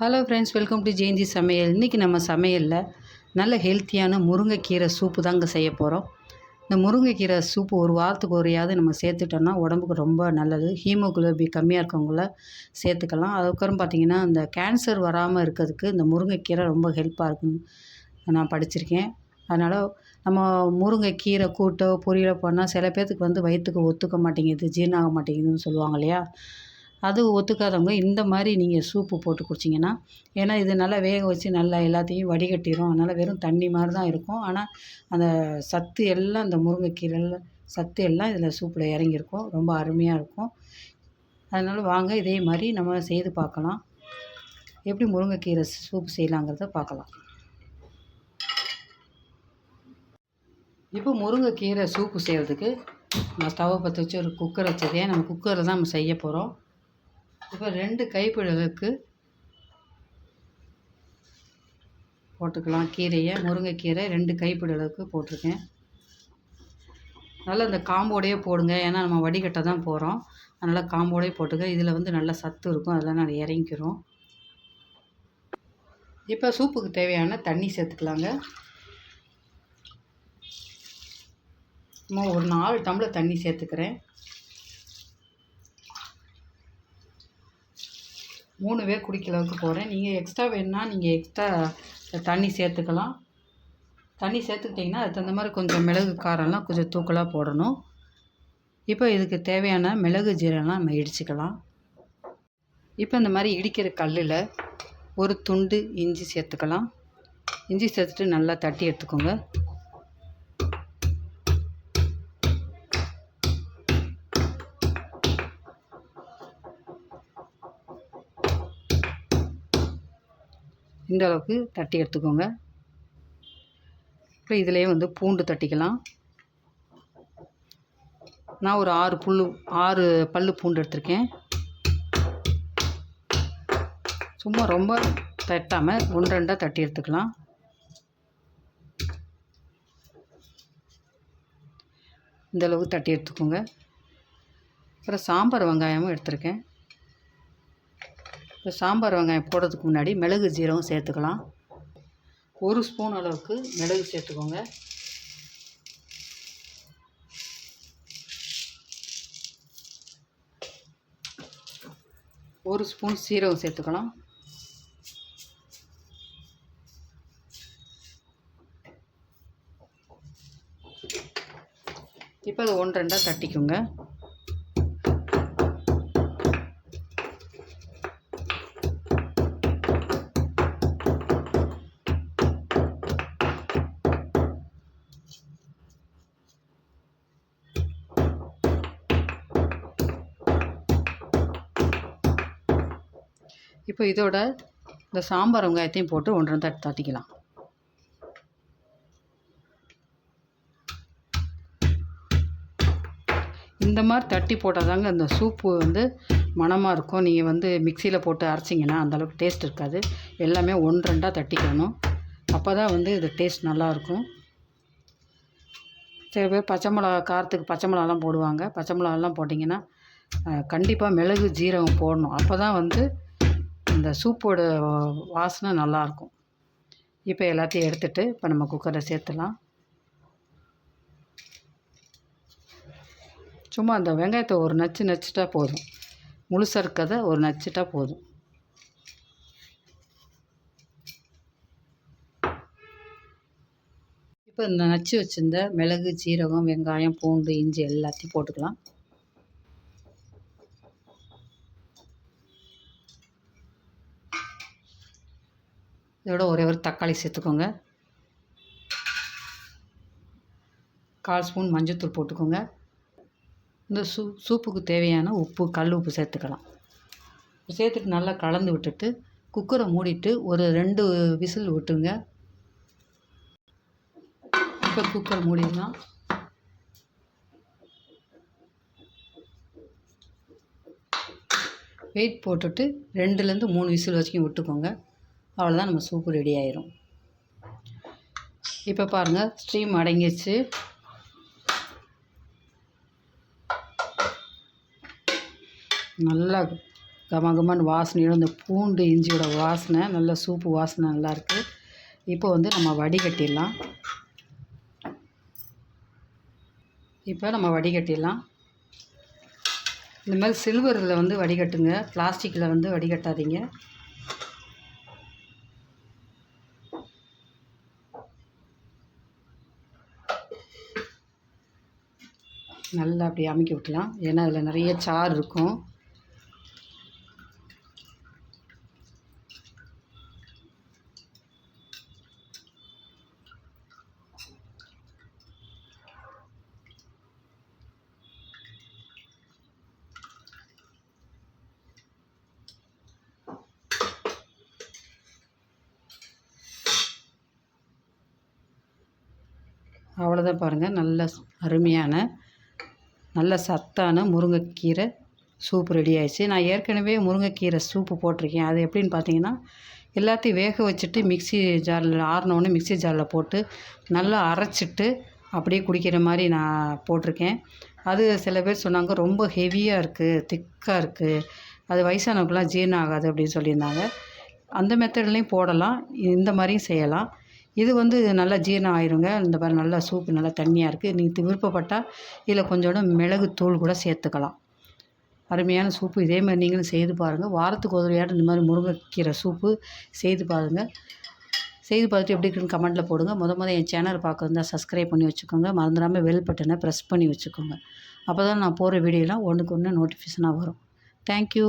Hello friends welcome to Jayanthi சமையல் இன்றைக்கி நம்ம சமையலில் நல்ல ஹெல்த்தியான முருங்கைக்கீரை சூப்பு தாங்க செய்ய போகிறோம் இந்த முருங்கைக்கீரை சூப்பு ஒரு வாரத்துக்கு ஒரையாவது நம்ம சேர்த்துட்டோம்னா உடம்புக்கு ரொம்ப நல்லது. ஹீமோகுளோபி கம்மியாக இருக்கவங்கள சேர்த்துக்கலாம். அதுக்கப்புறம் பார்த்திங்கன்னா இந்த கேன்சர் வராமல் இருக்கிறதுக்கு இந்த முருங்கைக்கீரை ரொம்ப ஹெல்ப்பாக இருக்குன்னு நான் படிச்சிருக்கேன். அதனால் நம்ம முருங்கைக்கீரை கூட்டோ பொரியலோ பண்ணால் சில பேர்த்துக்கு வந்து வயிற்றுக்கு ஒத்துக்க மாட்டேங்குது ஜீரணம் ஆக மாட்டேங்குதுன்னு சொல்லுவாங்க இல்லையா? அது ஒத்துக்காதவங்க இந்த மாதிரி நீங்கள் சூப்பு போட்டு குடிச்சிங்கன்னா ஏன்னா இது நல்லா வேக வச்சு நல்லா எல்லாத்தையும் வடிகட்டிடும் அதனால் வெறும் தண்ணி மாதிரி தான் இருக்கும். ஆனால் அந்த சத்து எல்லாம் இந்த முருங்கைக்கீரையில் சத்து எல்லாம் இதில் சூப்பில் இறங்கியிருக்கும். ரொம்ப அருமையாக இருக்கும். அதனால் வாங்க இதே மாதிரி நம்ம செய்து பார்க்கலாம். எப்படி முருங்கைக்கீரை சூப் செய்யலாங்கிறத பார்க்கலாம். இப்போ முருங்கைக்கீரை சூப்பு செய்கிறதுக்கு நான் ஸ்டவ்வை பற்ற வச்சு ஒரு குக்கர் வச்சதேன் நம்ம குக்கரில் தான் நம்ம செய்ய போகிறோம் இப்போ ரெண்டு கைப்பிடலுக்கு போட்டுக்கலாம். கீரையை முருங்கைக்கீரை ரெண்டு கைப்பிடலுக்கு போட்டிருக்கேன். நல்லா இந்த காம்போடையே போடுங்க. ஏன்னா நம்ம வடிகட்ட தான் போகிறோம் அதனால் காம்போடையே போட்டுக்க. இதில் வந்து நல்ல சத்து இருக்கும். அதெல்லாம் நான் இறங்கிக்கிறோம். இப்போ சூப்புக்கு தேவையான தண்ணி சேர்த்துக்கலாங்க. ஒரு நாலு டம்ளர் தண்ணி சேர்த்துக்கிறேன். மூணு பேர் குடிக்கிற அளவுக்கு போகிறேன் நீங்கள் எக்ஸ்ட்ரா வேணுன்னா நீங்கள் எக்ஸ்ட்ரா தண்ணி சேர்த்துக்கலாம். தண்ணி சேர்த்துக்கிட்டிங்கன்னா அதுக்கு தகுந்த மாதிரி கொஞ்சம் மிளகு காரம்லாம் கொஞ்சம் தூக்கலாக போடணும். இப்போ இதுக்கு தேவையான மிளகு ஜீரம்லாம் நம்ம இடிச்சுக்கலாம். இப்போ இந்த மாதிரி இடிக்கிற கல்லில் ஒரு துண்டு இஞ்சி சேர்த்துக்கலாம். இஞ்சி சேர்த்துட்டு நல்லா தட்டி எடுத்துக்கோங்க. இந்த அளவுக்கு தட்டி எடுத்துக்கோங்க. இப்போ இதிலே வந்து பூண்டு தட்டிக்கலாம். நான் ஒரு ஆறு புல் ஆறு பல் பூண்டு எடுத்திருக்கேன். சும்மா ரொம்ப தட்டாமல் ஒன்று ரெண்டாக தட்டி எடுத்துக்கலாம். இந்த அளவுக்கு தட்டி எடுத்துக்கோங்க. அப்புறம் சாம்பார் வெங்காயமும் எடுத்திருக்கேன். இப்போ சாம்பார் வெங்காயம் போடுறதுக்கு முன்னாடி மிளகு ஜீரகம் சேர்த்துக்கலாம். ஒரு ஸ்பூன் அளவுக்கு மிளகு சேர்த்துக்கோங்க. ஒரு ஸ்பூன் சீரகம் சேர்த்துக்கலாம். இப்போ அதை ஒன்று ரெண்டாக தட்டிக்கோங்க. இப்போ இதோட இந்த சாம்பார் வெங்காயத்தையும் போட்டு ஒன்று தட்டு தட்டிக்கலாம். இந்த மாதிரி தட்டி போட்டால் தாங்க இந்த சூப்பு வந்து மணமாக இருக்கும். நீங்கள் வந்து மிக்சியில் போட்டு அரைச்சிங்கன்னா அந்தளவுக்கு டேஸ்ட் இருக்காது. எல்லாமே ஒன்று ரெண்டாக தட்டிக்கணும். அப்போ தான் வந்து இது டேஸ்ட் நல்லாயிருக்கும் சில பேர் பச்சை மிளகா காரத்துக்கு பச்சை மிளகாலாம் போடுவாங்க. பச்சை மிளகாலாம் போட்டிங்கன்னா கண்டிப்பாக மிளகு ஜீரகம் போடணும். அப்போ தான் வந்து இந்த சூப்போட வாசனை நல்லாயிருக்கும் இப்போ எல்லாத்தையும் எடுத்துகிட்டு இப்போ நம்ம குக்கரில் சேர்த்துலாம் சும்மா அந்த வெங்காயத்தை ஒரு நச்சு நச்சுட்டா போதும். முழுசாக இருக்கதை ஒரு நச்சுட்டா போதும். இப்போ இந்த நச்சு வச்சுருந்த மிளகு சீரகம் வெங்காயம் பூண்டு இஞ்சி எல்லாத்தையும் போட்டுக்கலாம். இதோட ஒரே ஒரு தக்காளி சேர்த்துக்கோங்க. கால் ஸ்பூன் மஞ்சத்தூள் போட்டுக்கோங்க. இந்த சூ சூப்புக்கு தேவையான உப்பு கல் உப்பு சேர்த்துக்கலாம். சேர்த்துட்டு நல்லா கலந்து விட்டுட்டு குக்கரை மூடிட்டு ஒரு ரெண்டு விசில் விட்டுங்க இப்போ குக்கர் மூடிடலாம். வெயிட் போட்டுட்டு ரெண்டுலேருந்து மூணு விசில் வரைக்கும் விட்டுக்கோங்க. அவ்வளோதான் நம்ம சூப்பு ரெடி ஆயிரும். இப்போ பாருங்கள் ஸ்ட்ரீம் அடங்கிடுச்சு நல்லா கம கமன்னு வாசனையோட இந்த பூண்டு இஞ்சியோட வாசனை நல்ல சூப்பு வாசனை நல்லாயிருக்கு இப்போ வந்து நம்ம வடிகட்டிடலாம். இப்போ நம்ம வடிகட்டிடலாம். இந்த மாதிரி சில்வரில் வந்து வடிகட்டுங்க. பிளாஸ்டிக்கில் வந்து வடிகட்டாதீங்க. நல்லா அப்படி அமைக்க விட்டுலாம். ஏன்னா அதில் நிறைய சாறு இருக்கும். அவ்வளோதான் பாருங்கள் நல்ல அருமையான நல்ல சத்தான முருங்கைக்கீரை சூப் ரெடி ஆயிடுச்சு. நான் ஏற்கனவே முருங்கைக்கீரை சூப்பு போட்டிருக்கேன். அது எப்படின்னு பார்த்தீங்கன்னா எல்லாத்தையும் வேக வச்சுட்டு மிக்ஸி ஜாரில் ஆறினோடனே மிக்ஸி ஜாரில் போட்டு நல்லா அரைச்சிட்டு அப்படியே குடிக்கிற மாதிரி நான் போட்டிருக்கேன். அது சில பேர் சொன்னாங்க ரொம்ப ஹெவியாக இருக்குது திக்காக இருக்குது அது வயசானவங்களாம் ஜீரணம் ஆகாது அப்படின்னு சொல்லியிருந்தாங்க. அந்த மெத்தட்லேயும் போடலாம். இந்த மாதிரியும் செய்யலாம். இது வந்து நல்லா ஜீரணம் ஆயிருங்க. இந்த மாதிரி நல்லா சூப்பு நல்லா தண்ணியாக இருக்குது நீங்கள் விருப்பப்பட்டால் இதில் கொஞ்சோண்டு மிளகு தூள் கூட சேர்த்துக்கலாம். அருமையான சூப்பு. இதே மாதிரி நீங்களும் செய்து பாருங்கள் வாரத்துக்கு ஒரு இந்த மாதிரி முருங்கைக்கீரை சூப்பு செய்து பாருங்கள் செய்து பார்த்துட்டு எப்படி இருக்குன்னு கமெண்ட்டில் போடுங்க. முத முத என் சேனல் பார்க்குறதா சப்ஸ்கிரைப் பண்ணி வச்சுக்கோங்க. மறந்துடாமல் வெல் பட்டனை ப்ரெஸ் பண்ணி வச்சுக்கோங்க. அப்போ தான் நான் போகிற வீடியோலாம் ஒன்றுக்கு ஒன்று நோட்டிஃபிகேஷனாக வரும். தேங்க்யூ